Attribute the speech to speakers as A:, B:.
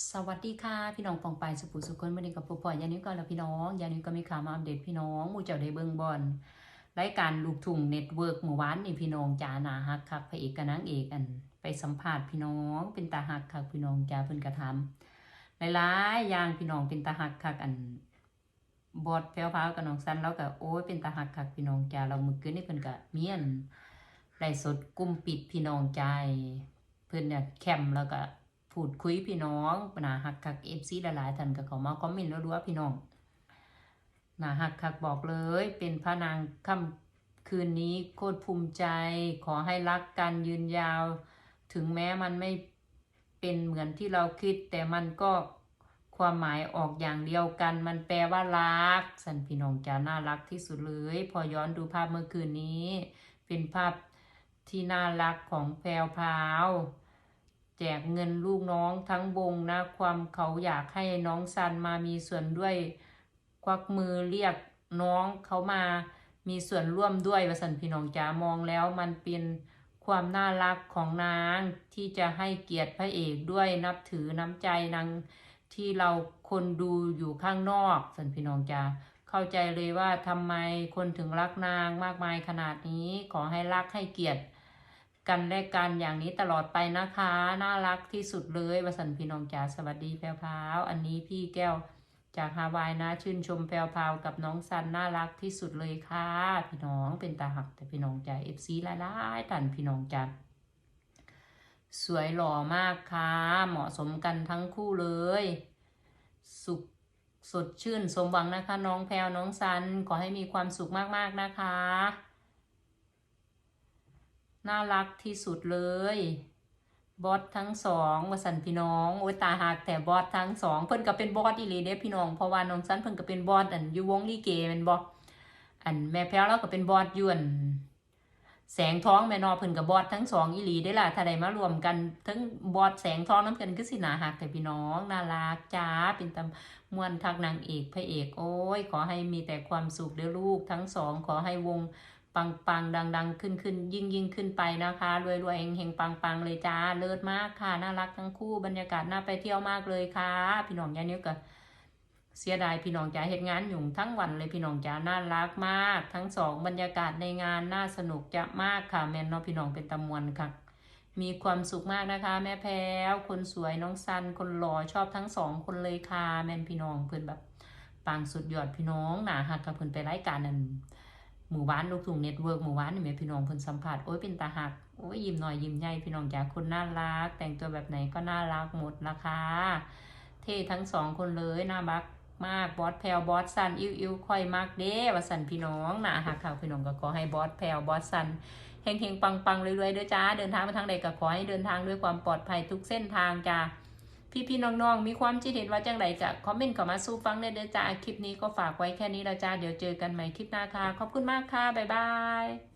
A: สวัสดีค่ะ พี่น้องปองไปสุขุสุขคนวันนี้กับผู้พ่อยานิวก่อนแล้วพี่น้องยานิวก็มีข่าวมาอัปเดตพี่น้องหมู่เจ้าได้เบิ่งบอลรายการลูกทุ่งเน็ตเวิร์กเมื่อวานนี่พี่น้องจ้าหนาฮักคักพระเอกกับนางเอกอัน ไปสัมภาษณ์พี่น้องเป็นตาฮักคักพี่น้องจ้าเพิ่นกระทำหลายๆอย่างพี่น้องเป็นตาฮักคักอันบอดแพ้วพาวกับน้องซันแล้วก็โอ้ยเป็นตาฮักคักพี่น้องจ้าเรามื้อคืนนี่เพิ่นก็เมียนไลฟ์สดกลุ่มปิดพี่น้องใจเพิ่นเนี่ยแคมป์แล้วก็ พูดคุยพี่น้องหนาหักคักเอฟซีหลายๆท่านก็เขามาคอมเมนต์แล้วด้วยพี่น้องหนาหักคักบอกเลย เป็นพระนางค่ำคืนนี้โคตรภูมิใจ ขอให้รักกันยืนยาว ถึงแม้มันไม่เป็นเหมือนที่เราคิด แต่มันก็ความหมายออกอย่างเดียวกัน มันแปลว่ารัก สันพี่น้องจะน่ารักที่สุดเลย พอย้อนดูภาพเมื่อคืนนี้ เป็นภาพที่น่ารักของแพรวพราว จกเงินลูกน้องทั้งวงนะ ความเขาอยากให้น้องซันมามีส่วนด้วยควักมือเรียกน้องเขามามีส่วนร่วมด้วยวสันพี่น้องจ๋ามองแล้วมันเป็นความน่ารักของนางที่จะให้เกียรติพระเอกด้วยนับถือน้ำใจนางที่เราคนดูอยู่ข้างนอกสันพี่น้องจ๋าเข้าใจเลยว่าทำไมคนถึงรักนางมากมายขนาดนี้ขอให้รักให้เกียรติ กันและกันอย่างนี้ตลอดไปนะคะ น่ารักที่สุดเลยวสันพี่น้องจ๋าสวัสดีแพรวพาวอันนี้พี่แก้วจากฮาวายนะ ชื่นชมแพรวพาวกับน้องซันน่ารักที่สุดเลยค่ะพี่น้องเป็นตาหักแต่พี่น้องจ๋าเอฟซีหลายๆท่านพี่น้องจ๋าสวยหล่อมากค่ะ เหมาะสมกันทั้งคู่เลย สุขสดชื่นสมหวังนะคะ น้องแพรวน้องซันขอให้มีความสุขมากๆนะคะ น่ารักที่สุดเลย บอสทั้งสองวสันพี่น้องโอ้ยตาหักแต่บอสทั้งสองเพิ่นก็เป็นบอสอีหลีเด้พี่น้องเพราะว่าน้องซันเพิ่นก็เป็นบอสอันอยู่วงลีเกแม่นบ่อันแม่แพ้วเราก็เป็นบอสยวนแสงท้องแม่นอเพิ่นก็บบอสทั้งสองอีหลีได้ล่ะถ้าได้มารวมกันทั้งบอสแสงท้องน้ำกันก็สินาหักแต่พี่น้องน่ารักจ้าเป็นตำมวนทักนางเอกพระเอก โอ้ย ขอให้มีแต่ความสุขเด้อลูกทั้งสอง ขอให้วง ปังปังดังดังขึ้นขึ้นยิ่งยิ่งขึ้นไปนะคะ รวยรวยเฮงเฮงปังปังเลยจ้า เลิศมากค่ะ น่ารักทั้งคู่บรรยากาศน่าไปเที่ยวมากเลยค่ะ พี่น้องยานิ้วก็เสียดายพี่น้องจ๋าเหตุงานอยู่ทั้งวันเลยพี่น้องจ๋าน่ารักมาก ทั้งสองบรรยากาศในงานน่าสนุกจะมากค่ะแม่นเนาะพี่น้องเป็นตะมวนค่ะ มีความสุขมากนะคะ แม่แพรวคนสวยน้องซันคนหล่อชอบทั้งสองคนเลยค่ะแม่นพี่น้องเพื่อนแบบปังสุดยอดพี่น้องหนาหักกับเพื่อนไปรายการนั้น หมู่บ้านลูกทุ่งเน็ตเวิร์กหมู่บ้านนี่แม่พี่น้องเพิ่นสัมผัสโอ้ยเป็นตาหักโอ้ยยิ้มหน่อยยิ้มใหญ่พี่น้องจ๋าคนน่ารัก แต่งตัวแบบไหนก็น่ารักหมดนะคะ เท่ทั้งสองคนเลยน่ารักมากบอสแพลวบอสซันอิวอิวค่อยมากเด้ว่าสันพี่น้องนะหักข่าวพี่น้องก็ขอให้บอสแพลวบอสซันเฮงเฮงปังปังเรื่อยๆเด้อจ้าเดินทางมาทางใดก็ขอให้เดินทางด้วยความปลอดภัยทุกเส้นทางจ้า พี่พี่ๆน้องๆ มีความคิดเห็นว่าจังไรกะคอมเมนต์เข้ามาสู้ฟังเนี่ยเด้อจ้าคลิปนี้ก็ฝากไว้แค่นี้แล้วจ้าเดี๋ยวเจอกันใหม่คลิปหน้าค่ะ ขอบคุณมากค่ะ บ๊ายบาย